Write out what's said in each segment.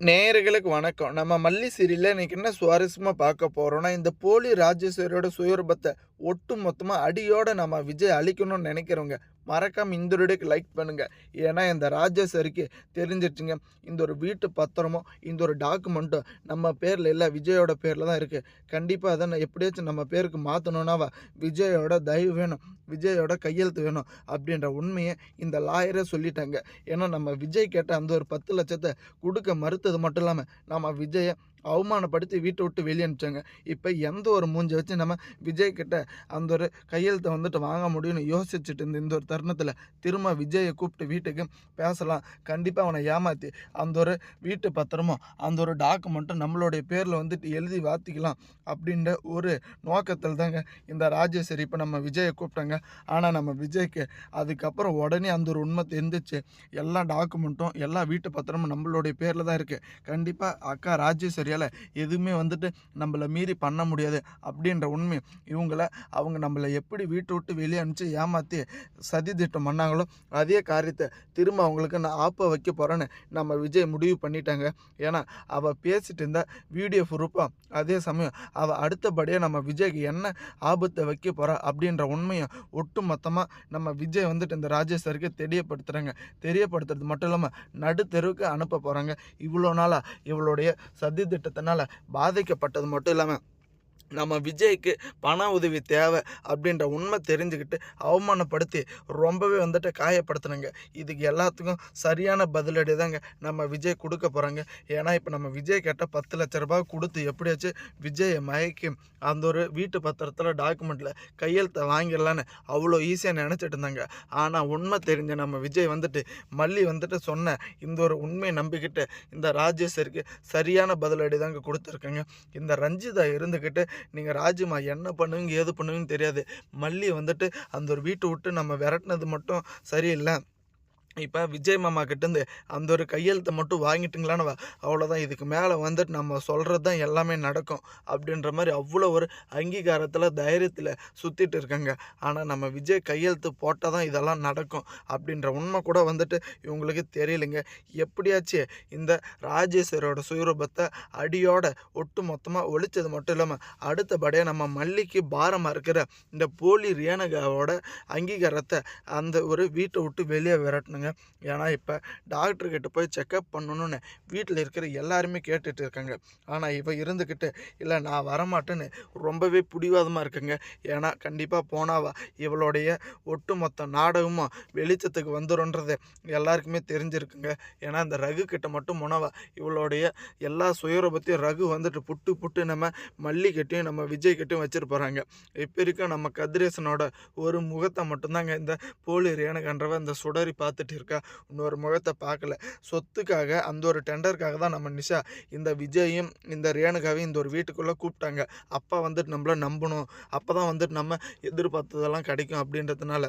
நேயர்களுக்கு வணக்கம். நம்ம மல்லி சீரியலில் இன்றைக்கி என்ன சுவாரஸ்யமாக பார்க்க போகிறோன்னா இந்த போலி ராஜேஸ்வரியோட சுயரூபத்த ஒட்டு மொத்தமாக அடியோடு நம்ம விஜய் அழிக்கணும்னு நினைக்கிறவங்க மறக்காமல் இந்த வீடியோக்கு லைக் பண்ணுங்கள் ஏன்னா இந்த ராஜேஸ்வரிக்கு தெரிஞ்சிருச்சுங்க. இந்த ஒரு வீட்டு பத்திரமோ இந்த ஒரு டாக்குமெண்ட்டும் நம்ம பேரில் இல்லை விஜயோட பேரில் தான் இருக்குது கண்டிப்பாக அதை நான் எப்படியாச்சும் நம்ம பேருக்கு மாற்றணுன்னாவா விஜயோட தயவு வேணும். விஜயோட கையெழுத்து வேணும். அப்படின்ற உண்மையை இந்த லாயரே சொல்லிட்டாங்க. ஏன்னா நம்ம விஜய் கேட்ட அந்த ஒரு பத்து லட்சத்தை கொடுக்க மறுத்தது மட்டும் இல்லாமல் நம்ம விஜயை அவமானப்படுத்தி வீட்டை விட்டு வெளியே அனுப்பிச்சாங்க. இப்போ எந்த ஒரு மூஞ்ச வச்சு நம்ம விஜய் கிட்ட அந்த ஒரு கையெழுத்தை வந்துட்டு வாங்க முடியும்னு யோசிச்சுட்டு இருந்த இந்த ஒரு தருணத்தில் திரும்ப விஜயை கூப்பிட்டு வீட்டுக்கு பேசலாம். கண்டிப்பாக அவனை ஏமாற்றி அந்த ஒரு வீட்டு பத்திரமும், அந்த ஒரு டாக்குமெண்ட்டும் நம்மளுடைய பேரில் வந்துட்டு எழுதி வாத்திக்கலாம். அப்படின்ற ஒரு நோக்கத்தில் தாங்க இந்த ராஜேஸ்வரி இப்போ நம்ம விஜயை கூப்பிட்டாங்க. ஆனால் நம்ம விஜய்க்கு அதுக்கப்புறம் உடனே அந்த ஒரு உண்மை தெரிஞ்சிச்சு எல்லா டாக்குமெண்ட்டும், எல்லா வீட்டு பத்திரமும் நம்மளுடைய பேரில் தான் இருக்குது கண்டிப்பாக அக்கா ராஜேஸ்வரியால எதுவுமே வந்துட்டு நம்மளை மீறி பண்ண முடியாது. அப்படின்ற உண்மை இவங்கள அவங்க நம்மளை எப்படி வீட்டை விட்டு வெளியே அனுப்பிச்சு ஏமாற்றி சதி திட்டம் பண்ணாங்களோ, அதே காரியத்தை திரும்ப அவங்களுக்கு நான் ஆப்ப வைக்க போகிறேன்னு நம்ம விஜய் முடிவு பண்ணிட்டாங்க. ஏன்னா, அவள் பேசிட்டு இருந்தால் வீடியோ ப்ரூஃபாக அதே சமயம் அவள் அடுத்தபடியாக நம்ம விஜய்க்கு என்ன ஆபத்தை வைக்க போகிறா அப்படின்ற உண்மையை ஒட்டு மொத்தமாக நம்ம விஜய் வந்துட்டு இந்த ராஜேஸ்வரிக்கு தெரியப்படுத்துகிறாங்க தெரியப்படுத்துறது மட்டும் இல்லாமல் நடுத்தெருவுக்கு அனுப்ப போகிறாங்க இவ்வளோ நாளாக இவளுடைய சதி திட்டத்தினால பாதிக்கப்பட்டது மட்டும் இல்லாமல் நம்ம விஜய்க்கு பண உதவி தேவை அப்படின்ற உண்மை தெரிஞ்சுக்கிட்டு, அவமானப்படுத்தி ரொம்பவே வந்துட்டு காயப்படுத்துனாங்க. இதுக்கு எல்லாத்துக்கும் சரியான பதிலடி தாங்க நம்ம விஜய் கொடுக்க போகிறாங்க ஏன்னா, இப்போ நம்ம விஜய் கேட்ட லட்ச 10,00,000 கொடுத்து எப்படியாச்சும் விஜயை மயக்கி, அந்த ஒரு வீட்டு பத்திரத்தில் டாக்குமெண்ட்டில் கையெழுத்தை வாங்கிடலான்னு அவ்வளோ ஈஸியாக நினச்சிட்டு இருந்தாங்க. ஆனால் உண்மை தெரிஞ்ச நம்ம விஜய் வந்துட்டு, மல்லி வந்துட்டு சொன்ன இந்த ஒரு உண்மையை நம்பிக்கிட்டு, இந்த ராஜேஸ்வரிக்கு சரியான பதிலடி தாங்க குடுத்துருக்காங்க. இந்த ரஞ்சிதா இருந்துக்கிட்டு நீங்கள் ராஜுமா என்ன பண்ணுவீங்க, ஏது பண்ணுவீங்கன்னு தெரியாது. மல்லி வந்துட்டு அந்த ஒரு வீட்டை விட்டு நம்ம விரட்டினது மட்டும் சரியில்லை இப்போ விஜய் மாமா கிட்டேருந்து அந்த ஒரு கையெழுத்தை மட்டும் வாங்கிட்டுங்களான்னு அவ்வளோதான். இதுக்கு மேலே வந்துட்டு நம்ம சொல்கிறது தான் எல்லாமே நடக்கும். அப்படின்ற மாதிரி அவ்வளோ ஒரு அங்கீகாரத்தில் தைரியத்தில் சுற்றிட்டு இருக்காங்க. ஆனால் நம்ம விஜய் கையெழுத்து போட்டால் தான் இதெல்லாம் நடக்கும். அப்படின்ற உண்மை கூட வந்துட்டு இவங்களுக்கு தெரியலைங்க. எப்படியாச்சு இந்த ராஜேஸ்வரோட சுயரூபத்தை அடியோட ஒட்டு மொத்தமாக ஒழிச்சது மட்டும் இல்லாமல் அடுத்தபடியாக நம்ம மல்லிக்கு பாரமாக இருக்கிற இந்த போலி ரேணகாவோட அங்கீகாரத்தை அந்த ஒரு வீட்டை விட்டு வெளியே விரட்டணுங்க. ஏன்னா, இப்போ டாக்டர்கிட்ட போய் செக்கப் பண்ணணும்னு வீட்டில் இருக்கிற எல்லாருமே கேட்டுட்டு இருக்காங்க. ஆனால் இவன் இருந்துக்கிட்டு இல்லை நான் வரமாட்டேன்னு ரொம்பவே பிடிவாதமாக இருக்குங்க. ஏன்னா, கண்டிப்பாக போனாவா இவளுடைய ஒட்டுமொத்த நாடகமும் வெளிச்சத்துக்கு வந்துடும்ன்றது எல்லாருக்குமே தெரிஞ்சிருக்குங்க. ஏன்னா, இந்த ரகு கிட்ட மட்டும் போனா இவளுடைய எல்லா சுயரூபத்தையும் ரகு வந்துட்டு புட்டு புட்டு நம்ம மல்லி நம்ம விஜய்கிட்டையும் கிட்டயும் இப்போ இருக்க நம்ம கதிரேசனோட ஒரு முகத்தை மட்டும்தாங்க இந்த போலி ரேணுகன்றவ இந்த சுடரி பார்த்துட்டு இருக்கா. இன்னொரு முகத்தை பார்க்கல. சொத்துக்காக, அந்த ஒரு டெண்டருக்காக தான் நம்ம நிஷா இந்த விஜயையும், இந்த ரேணுகாவையும் இந்த ஒரு வீட்டுக்குள்ளே கூப்பிட்டாங்க. அப்பா வந்துட்டு நம்மள நம்பணும். அப்போ தான் வந்துட்டு நம்ம எதிர்பார்த்ததெல்லாம் கிடைக்கும் அப்படின்றதுனால.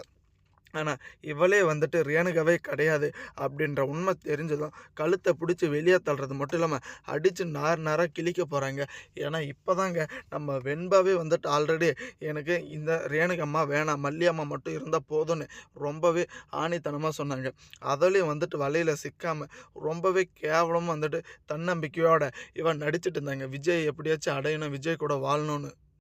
ஆனால் இவளே வந்துட்டு ரேணுகாவே கிடையாது. அப்படின்ற உண்மை தெரிஞ்சதும், கழுத்தை பிடிச்சி வெளியே தள்ளுறது மட்டும் இல்லாமல் அடித்து நார் நாராக கிழிக்க போகிறாங்க ஏன்னா, இப்பதாங்க நம்ம வெண்பாவே வந்துட்டு ஆல்ரெடி எனக்கு இந்த ரேணுகம்மா வேணாம். மல்லி அம்மா மட்டும் இருந்தால் போதும்னு ரொம்பவே ஆணித்தனமாக சொன்னாங்க. அதுலயும் வந்துட்டு வலையில் சிக்காமல் ரொம்பவே கேவலமாக வந்துட்டு தன்னம்பிக்கையோட இவன் நடிச்சிட்டு இருந்தாங்க. விஜய் எப்படியாச்சும் அடையணும், விஜய் கூட வாழணும்னு.